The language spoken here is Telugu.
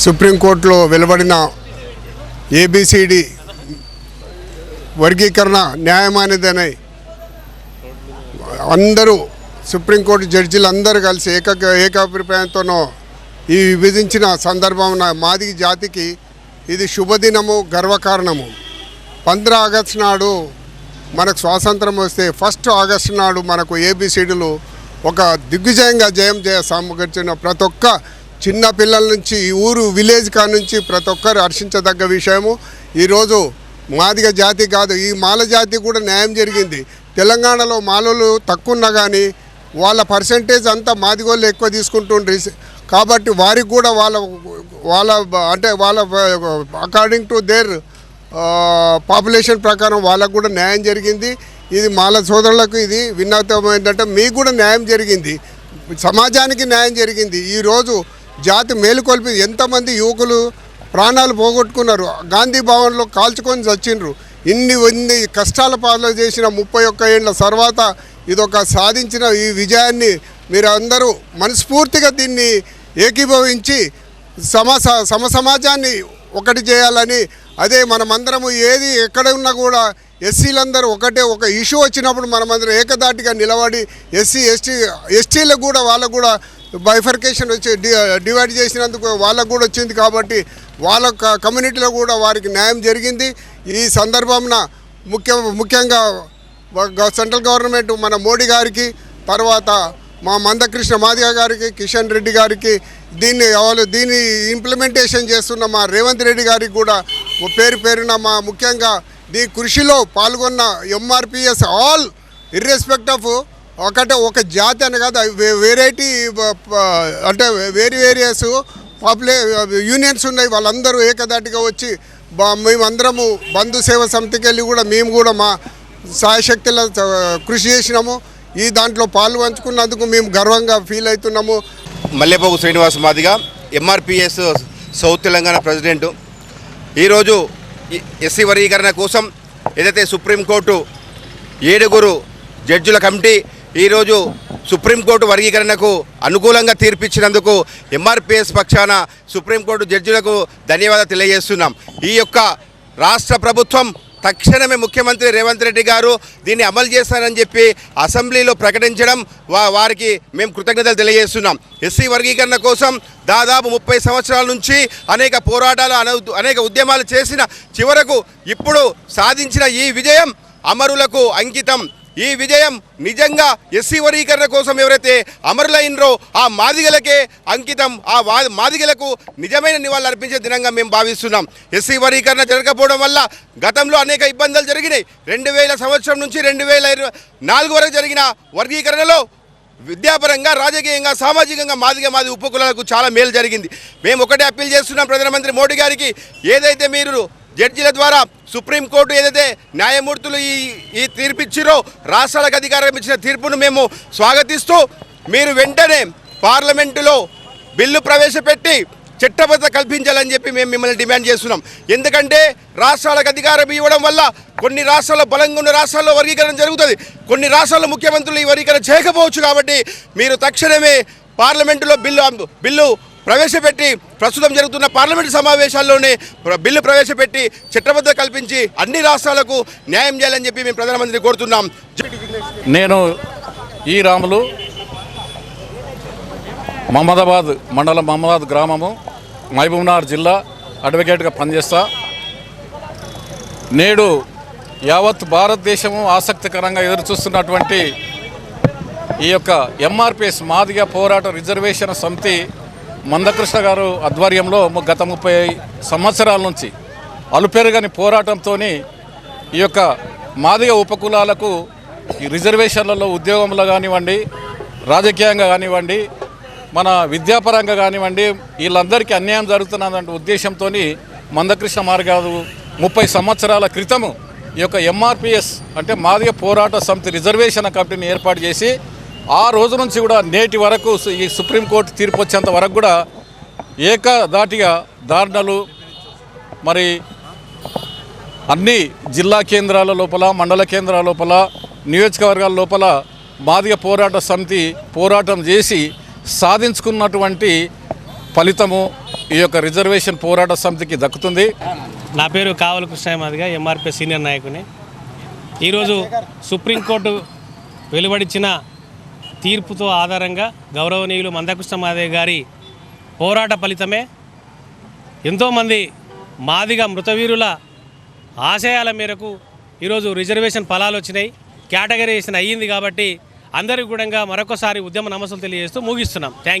సుప్రీంకోర్టులో వెలువడిన ఏబిసిడి వర్గీకరణ న్యాయమైనదని అందరూ సుప్రీంకోర్టు జడ్జీలు అందరూ కలిసి ఏక ఏకాభిప్రాయంతోనో ఈ విభజించిన సందర్భం మాది జాతికి ఇది శుభదినము గర్వకారణము. పంద్ర ఆగస్టు నాడు మనకు స్వాతంత్రం వస్తే ఫస్ట్ ఆగస్టు నాడు మనకు ఏబిసిడీలు ఒక దిగ్విజయంగా జయం జయ సమకూర్చిన ప్రతి ఒక్క చిన్న పిల్లల నుంచి ఈ ఊరు విలేజ్ కా నుంచి ప్రతి ఒక్కరు హర్షించదగ్గ విషయము. ఈరోజు మాదిగ జాతి కాదు ఈ మాల జాతి కూడా న్యాయం జరిగింది. తెలంగాణలో మాలలు తక్కువ ఉన్నా కానీ వాళ్ళ పర్సంటేజ్ అంతా మాదిగోళ్ళు ఎక్కువ తీసుకుంటుండ్రి. కాబట్టి వారికి కూడా వాళ్ళ వాళ్ళ అంటే వాళ్ళ అకార్డింగ్ టు దేర్ పాపులేషన్ ప్రకారం వాళ్ళకు కూడా న్యాయం జరిగింది. ఇది మాల సోదరులకు ఇది విన్నతమైందంటే మీకు కూడా న్యాయం జరిగింది. సమాజానికి న్యాయం జరిగింది. ఈరోజు జాతి మేలుకొల్పి ఎంతమంది యువకులు ప్రాణాలు పోగొట్టుకున్నారు. గాంధీ భవన్లో కాల్చుకొని చచ్చిండ్రు. ఇన్ని ఇన్ని కష్టాల పాలన చేసిన ముప్పై ఒక్క ఏళ్ళ తర్వాత ఇదొక సాధించిన ఈ విజయాన్ని మీరు అందరూ మనస్ఫూర్తిగా దీన్ని ఏకీభవించి సమ సమ సమాజాన్ని ఒకటి చేయాలని అదే మనమందరము ఏది ఎక్కడ ఉన్నా కూడా ఎస్సీలందరూ ఒకటే ఒక ఇష్యూ వచ్చినప్పుడు మనమందరం ఏకదాటిగా నిలబడి ఎస్సీ ఎస్టీ ఎస్టీలకు కూడా వాళ్ళకు కూడా బైఫర్కేషన్ వచ్చి డి డివైడ్ చేసినందుకు వాళ్ళకు కూడా వచ్చింది కాబట్టి వాళ్ళ కమ్యూనిటీలో కూడా వారికి న్యాయం జరిగింది. ఈ సందర్భంన ముఖ్య ముఖ్యంగా సెంట్రల్ గవర్నమెంట్ మన మోడీ గారికి తర్వాత మా మందకృష్ణ మాదిగ గారికి కిషన్ రెడ్డి గారికి దీన్ని వాళ్ళు దీన్ని ఇంప్లిమెంటేషన్ చేస్తున్న మా రేవంత్ రెడ్డి గారికి కూడా పేరు పేరున మా ముఖ్యంగా దీ కృషిలో పాల్గొన్న ఎంఆర్పిఎస్ ఆల్ ఇర్రెస్పెక్ట్ ఆఫ్ ఒకటే ఒక జాతి అని కాదు వెరైటీ అంటే వేరు వేరియస్ పాపులే యూనియన్స్ ఉన్నాయి. వాళ్ళందరూ ఏకదాటిగా వచ్చి మేమందరము బంధు సేవ సమితికి వెళ్ళి కూడా మేము కూడా మా సాయశక్తుల కృషి చేసినాము. ఈ దాంట్లో పాలు పంచుకున్నందుకు మేము గర్వంగా ఫీల్ అవుతున్నాము. Mallepogu Srinivas Madiga MRPS South Telangana president ఈరోజు ఎస్సీ వర్గీకరణ కోసం ఏదైతే సుప్రీంకోర్టు ఏడుగురు జడ్జుల కమిటీ ఈరోజు సుప్రీంకోర్టు వర్గీకరణకు అనుకూలంగా తీర్పిచ్చినందుకు ఎంఆర్పిఎస్ పక్షాన సుప్రీంకోర్టు జడ్జిలకు ధన్యవాదాలు తెలియజేస్తున్నాం. ఈ యొక్క రాష్ట్ర ప్రభుత్వం తక్షణమే ముఖ్యమంత్రి రేవంత్ రెడ్డి గారు దీన్ని అమలు చేస్తారని చెప్పి అసెంబ్లీలో ప్రకటించడం వా వారికి మేము కృతజ్ఞతలు తెలియజేస్తున్నాం. ఎస్సీ వర్గీకరణ కోసం దాదాపు ముప్పై సంవత్సరాల నుంచి అనేక పోరాటాలు అనేక ఉద్యమాలు చేసిన చివరకు ఇప్పుడు సాధించిన ఈ విజయం అమరులకు అంకితం. ఈ విజయం నిజంగా ఎస్సీ వర్గీకరణ కోసం ఎవరైతే అమరులైనరో ఆ మాదిగలకే అంకితం ఆ మాదిగలకు నిజమైన నివాళులు అర్పించే దినంగా మేము భావిస్తున్నాం. ఎస్సీ వర్గీకరణ జరగకపోవడం వల్ల గతంలో అనేక ఇబ్బందులు జరిగినాయి. రెండు వేల సంవత్సరం నుంచి రెండు వేల ఇరవై నాలుగు వరకు జరిగిన వర్గీకరణలో విద్యాపరంగా రాజకీయంగా సామాజికంగా మాదిగ మాది ఉపకులాలకు చాలా మేలు జరిగింది. మేము ఒకటే అప్పీల్ చేస్తున్నాం ప్రధానమంత్రి మోడీ గారికి ఏదైతే మీరు జడ్జిల ద్వారా సుప్రీంకోర్టు ఏదైతే న్యాయమూర్తులు ఈ ఈ తీర్పిచ్చిరో రాష్ట్రాలకు అధికారం ఇచ్చిన తీర్పును మేము స్వాగతిస్తూ మీరు వెంటనే పార్లమెంటులో బిల్లు ప్రవేశపెట్టి చట్టబద్ధ కల్పించాలని చెప్పి మేము మిమ్మల్ని డిమాండ్ చేస్తున్నాం. ఎందుకంటే రాష్ట్రాలకు అధికారం ఇవ్వడం వల్ల కొన్ని రాష్ట్రాల్లో బలంగా ఉన్న రాష్ట్రాల్లో వర్గీకరణ జరుగుతుంది. కొన్ని రాష్ట్రాల్లో ముఖ్యమంత్రులు ఈ వర్గీకరణ చేయకపోవచ్చు కాబట్టి మీరు తక్షణమే పార్లమెంటులో బిల్లు బిల్లు ప్రవేశపెట్టి ప్రస్తుతం జరుగుతున్న పార్లమెంటు సమావేశాల్లోనే ప్ర- బిల్లు ప్రవేశపెట్టి చట్టబద్ధ కల్పించి అన్ని రాష్ట్రాలకు న్యాయం చేయాలని చెప్పి మేము ప్రధానమంత్రిని కోరుతున్నాం. నేను ఈ రాములు మహమ్మదాబాద్ మండలం మహమ్మదాబాద్ గ్రామము మహబూబ్నగర్ జిల్లా అడ్వకేట్గా పనిచేస్తా. నేడు యావత్ భారతదేశము ఆసక్తికరంగా ఎదురుచూస్తున్నటువంటి ఈ యొక్క ఎంఆర్పిఎస్ మాదిగా పోరాట రిజర్వేషన్ సమితి మందకృష్ణ గారు ఆధ్వర్యంలో గత ముప్పై సంవత్సరాల నుంచి అలుపెరగని పోరాటంతో ఈ యొక్క మాదిగ ఉపకులాలకు ఈ రిజర్వేషన్లలో ఉద్యోగంలో కానివ్వండి రాజకీయంగా కానివ్వండి మన విద్యాపరంగా కానివ్వండి వీళ్ళందరికీ అన్యాయం జరుగుతున్నదంటే ఉద్దేశంతో మందకృష్ణ మార్గాలు ముప్పై సంవత్సరాల క్రితము ఈ యొక్క ఎంఆర్పిఎస్ అంటే మాదిగ పోరాట సమితి రిజర్వేషన్ కమిటీని ఏర్పాటు చేసి ఆ రోజు నుంచి కూడా నేటి వరకు ఈ సుప్రీంకోర్టు తీర్పు వచ్చేంత వరకు కూడా ఏకదాటిగా ధారణలు మరి అన్ని జిల్లా కేంద్రాల లోపల మండల కేంద్రాల లోపల నియోజకవర్గాల లోపల మాదిగ పోరాట సమితి పోరాటం చేసి సాధించుకున్నటువంటి ఫలితము ఈ యొక్క రిజర్వేషన్ పోరాట సమితికి దక్కుతుంది. నా పేరు కావల కృష్ణ మాదిగా ఎంఆర్పీ సీనియర్ నాయకుని. ఈరోజు సుప్రీంకోర్టు వెలువడించిన తీర్పుతో ఆధారంగా గౌరవనీయులు మందకృష్ణ మాదేవి గారి పోరాట ఫలితమే. ఎంతోమంది మాదిగా మృతవీరుల ఆశయాల మేరకు ఈరోజు రిజర్వేషన్ ఫలాలు వచ్చినాయి. కేటగరైజేషన్ అయ్యింది కాబట్టి అందరికీ కూడా మరొకసారి ఉద్యమ నమస్సులు తెలియజేస్తూ ముగిస్తున్నాం. థ్యాంక్